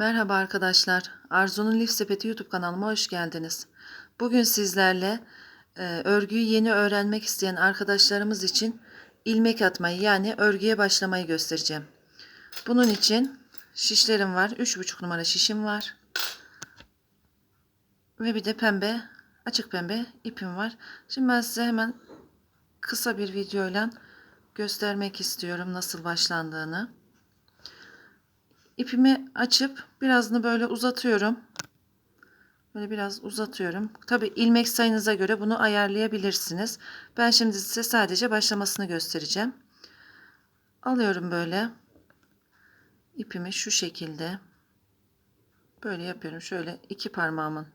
Merhaba arkadaşlar. Arzu'nun Lif Sepeti YouTube kanalıma hoş geldiniz. Bugün sizlerle e, örgüyü yeni öğrenmek isteyen arkadaşlarımız için ilmek atmayı yani örgüye başlamayı göstereceğim. Bunun için şişlerim var. 3,5 numara şişim var. Ve bir de pembe, açık pembe ipim var. Şimdi ben size hemen kısa bir videoyla göstermek istiyorum nasıl başlandığını. İpimi açıp birazını böyle uzatıyorum. Böyle biraz uzatıyorum. Tabi ilmek sayınıza göre bunu ayarlayabilirsiniz. Ben şimdi size sadece başlamasını göstereceğim. Alıyorum böyle. ipimi şu şekilde. Böyle yapıyorum. Şöyle iki parmağımın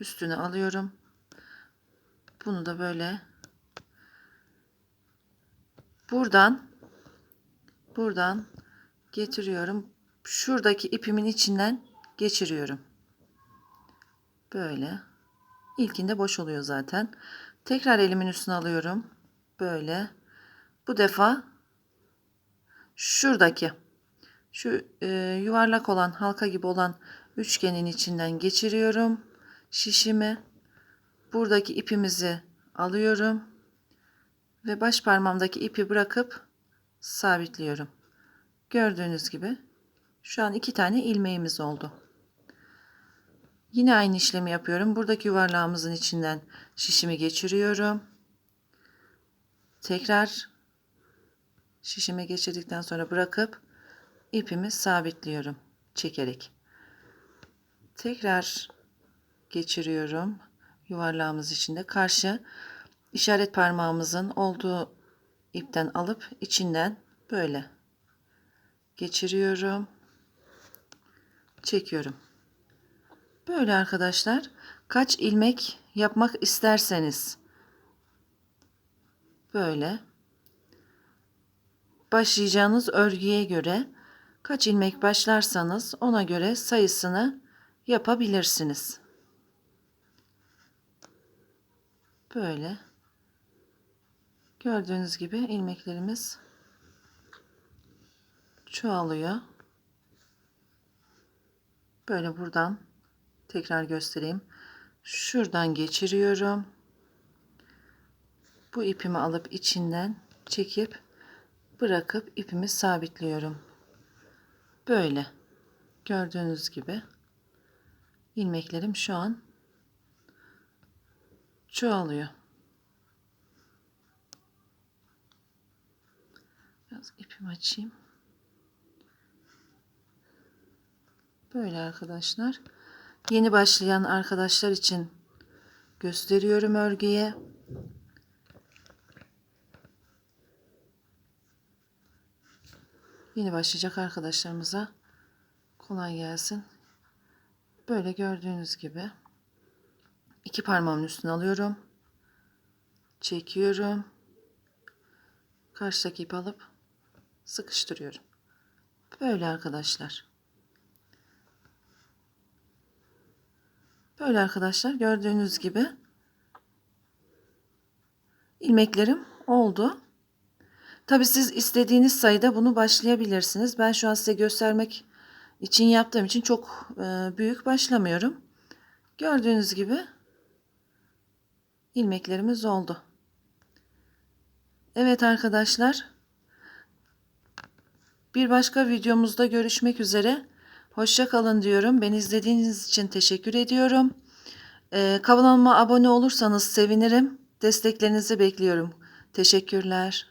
üstüne alıyorum. Bunu da böyle buradan buradan getiriyorum şuradaki ipimin içinden geçiriyorum. Böyle. İlkinde boş oluyor zaten. Tekrar elimin üstüne alıyorum. Böyle. Bu defa şuradaki şu e, yuvarlak olan halka gibi olan üçgenin içinden geçiriyorum. Şişimi buradaki ipimizi alıyorum ve baş parmağımdaki ipi bırakıp sabitliyorum. Gördüğünüz gibi şu an iki tane ilmeğimiz oldu. Yine aynı işlemi yapıyorum. Buradaki yuvarlağımızın içinden şişimi geçiriyorum. Tekrar şişime geçirdikten sonra bırakıp ipimi sabitliyorum çekerek. Tekrar geçiriyorum yuvarlağımız içinde karşı işaret parmağımızın olduğu ipten alıp içinden böyle geçiriyorum çekiyorum. Böyle arkadaşlar kaç ilmek yapmak isterseniz böyle başlayacağınız örgüye göre kaç ilmek başlarsanız ona göre sayısını yapabilirsiniz. Böyle gördüğünüz gibi ilmeklerimiz çoğalıyor. Böyle buradan tekrar göstereyim. Şuradan geçiriyorum. Bu ipimi alıp içinden çekip bırakıp ipimi sabitliyorum. Böyle gördüğünüz gibi ilmeklerim şu an çoğalıyor. Biraz ipimi açayım. Böyle arkadaşlar. Yeni başlayan arkadaşlar için gösteriyorum örgüye. Yeni başlayacak arkadaşlarımıza kolay gelsin. Böyle gördüğünüz gibi iki parmağımın üstüne alıyorum. Çekiyorum. Karşıdaki ipi alıp sıkıştırıyorum. Böyle arkadaşlar. Böyle arkadaşlar gördüğünüz gibi ilmeklerim oldu. Tabi siz istediğiniz sayıda bunu başlayabilirsiniz. Ben şu an size göstermek için yaptığım için çok e, büyük başlamıyorum. Gördüğünüz gibi ilmeklerimiz oldu. Evet arkadaşlar. Bir başka videomuzda görüşmek üzere. Hoşça kalın diyorum. Beni izlediğiniz için teşekkür ediyorum. Ee, kanalıma abone olursanız sevinirim. Desteklerinizi bekliyorum. Teşekkürler.